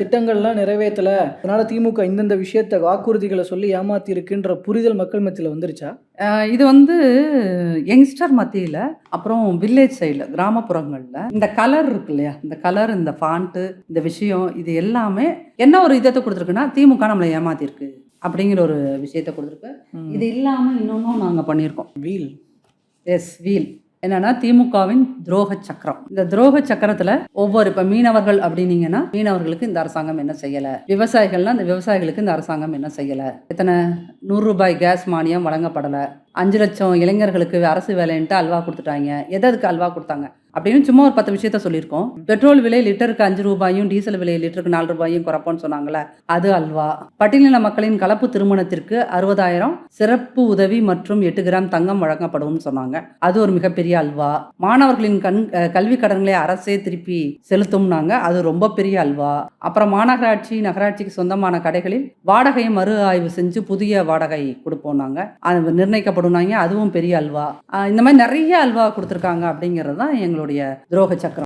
திட்டங்கள்லாம் நிறைவேற்றல. அதனால திமுக இந்தந்த விஷயத்த வாக்குறுதிகளை சொல்லி ஏமாத்தி இருக்குன்ற புரிதல் மக்கள் மத்தியில் வந்துருச்சா? இது வந்து யங்ஸ்டர் மத்தியில் அப்புறம் வில்லேஜ் சைடில் கிராமப்புறங்களில். இந்த கலர் இருக்கு இல்லையா? இந்த கலர் இந்த ஃபாண்ட்டு இந்த விஷயம் இது எல்லாமே என்ன ஒரு இதத்தை கொடுத்துருக்குன்னா திமுக நம்மளை ஏமாத்திருக்கு அப்படிங்கிற ஒரு விஷயத்தை கொடுத்துருக்கு. இது இல்லாமல் இன்னொன்றும் நாங்கள் பண்ணியிருக்கோம். வீல் எஸ் வீல் என்னன்னா திமுகவின் துரோக சக்கரம். இந்த துரோக சக்கரத்துல ஒவ்வொரு இப்ப மீனவர்கள் அப்படின்னீங்கன்னா மீனவர்களுக்கு இந்த அரசாங்கம் என்ன செய்யல? விவசாயிகள்னா இந்த விவசாயிகளுக்கு இந்த அரசாங்கம் என்ன செய்யல? எத்தனை? நூறு ரூபாய் கேஸ் மானியம் வழங்கப்படலை. அஞ்சு லட்சம் இளைஞர்களுக்கு அரசு வேலைன்ட்டு அல்வா கொடுத்துட்டாங்க. எதற்கு அல்வா கொடுத்தாங்க? அப்படின்னு சும்மா ஒரு பத்து விஷயத்த சொல்லியிருக்கோம். பெட்ரோல் விலை லிட்டருக்கு அஞ்சு ரூபாயும் டீசல் விலை லிட்டருக்கு நாலு ரூபாயும் குறைப்போம்னு சொன்னாங்களே அது அல்வா. பட்டியலின மக்களின் கலப்பு திருமணத்திற்கு அறுபதாயிரம் சிறப்பு உதவி மற்றும் எட்டு கிராம் தங்கம் வழங்கப்படும்னு சொன்னாங்க. அது ஒரு மிகப்பெரிய அல்வா. மாணவர்களின் கண் கல்வி கடன்களை அரசே திருப்பி செலுத்தும்னாங்க. அது ரொம்ப பெரிய அல்வா. அப்புறம் மாநகராட்சி நகராட்சிக்கு சொந்தமான கடைகளில் வாடகையை மறு ஆய்வு செஞ்சு புதிய வாடகை கொடுப்போம்னாங்க. அது போடுனாங்க அதுவும் பெரிய அல்வா. இந்த மாதிரி நிறைய அல்வா கொடுத்துருக்காங்க அப்படிங்கிறது தான் எங்களுடைய துரோக சக்கரம்